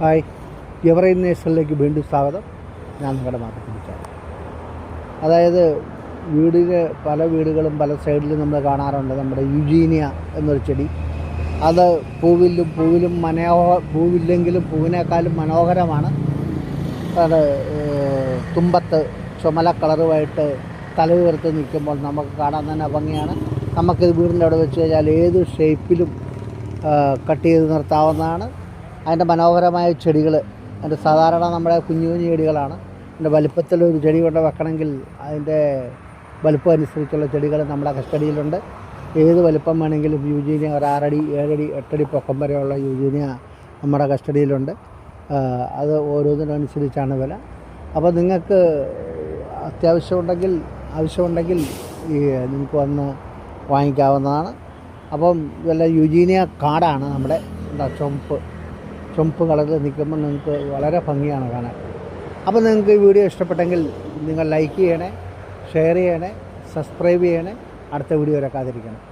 Hi. എവറൈൻ നേഷനിലേക്ക് വീണ്ടും സ്വാഗതം. ഞാൻ നിങ്ങളുടെ മാർക്കറ്റ് അതായത് വീടിന് പല വീടുകളും പല സൈഡിലും നമ്മൾ കാണാറുണ്ട്. നമ്മുടെ യുജീനിയ എന്നൊരു ചെടി. അത് പൂവിലും പൂവിലും മനോഹ പൂവില്ലെങ്കിലും പൂവിനേക്കാളും മനോഹരമാണ്. അത് തുമ്പത്ത് ചുമല കളറുമായിട്ട് തല ഉയർത്തി നിൽക്കുമ്പോൾ നമുക്ക് കാണാൻ തന്നെ ഭംഗിയാണ്. നമുക്കിത് വീടിന്റെ അവിടെ വെച്ച് കഴിഞ്ഞാൽ ഏത് ഷേപ്പിലും കട്ട് ചെയ്ത് നിർത്താവുന്നതാണ്. അതിന്റെ മനോഹരമായ ചെടികൾ അതിന്റെ സാധാരണ നമ്മുടെ കുഞ്ഞു കുഞ്ഞു ചെടികളാണ്. അതിന്റെ വലുപ്പത്തിൽ ഒരു ചെടി കൊണ്ട് വെക്കണമെങ്കിൽ അതിന്റെ വലുപ്പം അനുസരിച്ചുള്ള ചെടികൾ നമ്മുടെ കസ്റ്റഡിയിലുണ്ട്. ഏത് വലിപ്പം വേണമെങ്കിലും യൂജീനിയ ഒരു ആറടി ഏഴടി എട്ടടി പൊക്കം വരെയുള്ള യൂജീനിയ നമ്മുടെ കസ്റ്റഡിയിലുണ്ട്. അത് ഓരോന്നിനനുസരിച്ചാണ് വില. അപ്പോൾ നിങ്ങൾക്ക് അത്യാവശ്യമുണ്ടെങ്കിൽ ആവശ്യമുണ്ടെങ്കിൽ ഈ നിങ്ങൾക്ക് വന്ന് വാങ്ങിക്കാവുന്നതാണ്. അപ്പം ഇതെല്ലാം യുജീനിയ കാടാണ് നമ്മുടെ ചുമപ്പ് ചുമപ്പ് കളറിൽ നിൽക്കുമ്പോൾ നിങ്ങൾക്ക് വളരെ ഭംഗിയാണ് കാണാൻ. അപ്പോൾ നിങ്ങൾക്ക് ഈ വീഡിയോ ഇഷ്ടപ്പെട്ടെങ്കിൽ നിങ്ങൾ ലൈക്ക് ചെയ്യണേ ഷെയർ ചെയ്യണേ സബ്സ്ക്രൈബ് ചെയ്യണേ. അടുത്ത വീഡിയോ വരെ കാത്തിരിക്കണം.